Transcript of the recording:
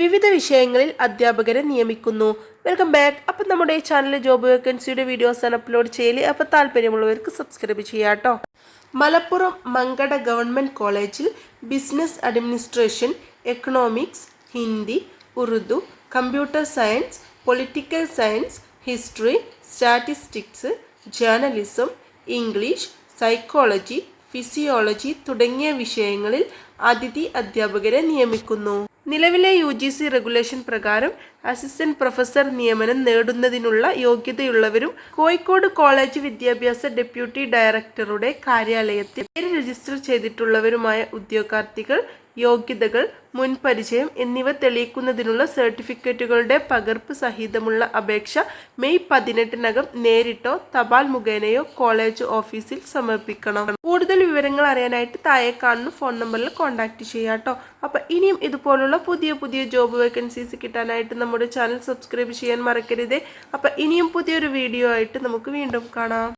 വിവിധ വിഷയങ്ങളിൽ അധ്യാപകരെ നിയമിക്കുന്നു. വെൽക്കം ബാക്ക് അപ്പം നമ്മുടെ ഈ ചാനലിൽ ജോബ് വേക്കൻസിയുടെ വീഡിയോസാണ് അപ്ലോഡ് ചെയ്യൽ. അപ്പം താല്പര്യമുള്ളവർക്ക് സബ്സ്ക്രൈബ് ചെയ്യാം കേട്ടോ. മലപ്പുറം മങ്കട ഗവൺമെന്റ് കോളേജിൽ business administration economics Hindi Urdu computer science political science history statistics journalism English psychology physiology തുടങ്ങിയ വിഷയങ്ങളിൽ അതിഥി അധ്യാപകരെ നിയമിക്കുന്നു. നിലവിലെ യു ജി സി റെഗുലേഷൻ പ്രകാരം അസിസ്റ്റന്റ് പ്രൊഫസർ നിയമനം നേടുന്നതിനുള്ള യോഗ്യതയുള്ളവരും കോഴിക്കോട് കോളേജ് വിദ്യാഭ്യാസ ഡെപ്യൂട്ടി ഡയറക്ടറുടെ കാര്യാലയത്തിൽ പേര് രജിസ്റ്റർ ചെയ്തിട്ടുള്ളവരുമായ ഉദ്യോഗാർത്ഥികൾ യോഗ്യതകൾ മുൻപരിചയം എന്നിവ തെളിയിക്കുന്നതിനുള്ള സർട്ടിഫിക്കറ്റുകളുടെ പകർപ്പ് സഹിതമുള്ള അപേക്ഷ മെയ് പതിനെട്ടിനകം നേരിട്ടോ തപാൽ മുഖേനയോ കോളേജ് ഓഫീസിൽ സമർപ്പിക്കണം. കൂടുതൽ വിവരങ്ങൾ അറിയാനായിട്ട് താഴെ കാണുന്ന ഫോൺ നമ്പറിൽ കോൺടാക്ട് ചെയ്യാട്ടോ കേട്ടോ അപ്പം ഇനിയും ഇതുപോലുള്ള പുതിയ പുതിയ ജോബ് വേക്കൻസീസ് കിട്ടാനായിട്ട് നമ്മുടെ ചാനൽ സബ്സ്ക്രൈബ് ചെയ്യാൻ മറക്കരുതേ. അപ്പം ഇനിയും പുതിയൊരു വീഡിയോ ആയിട്ട് നമുക്ക് വീണ്ടും കാണാം.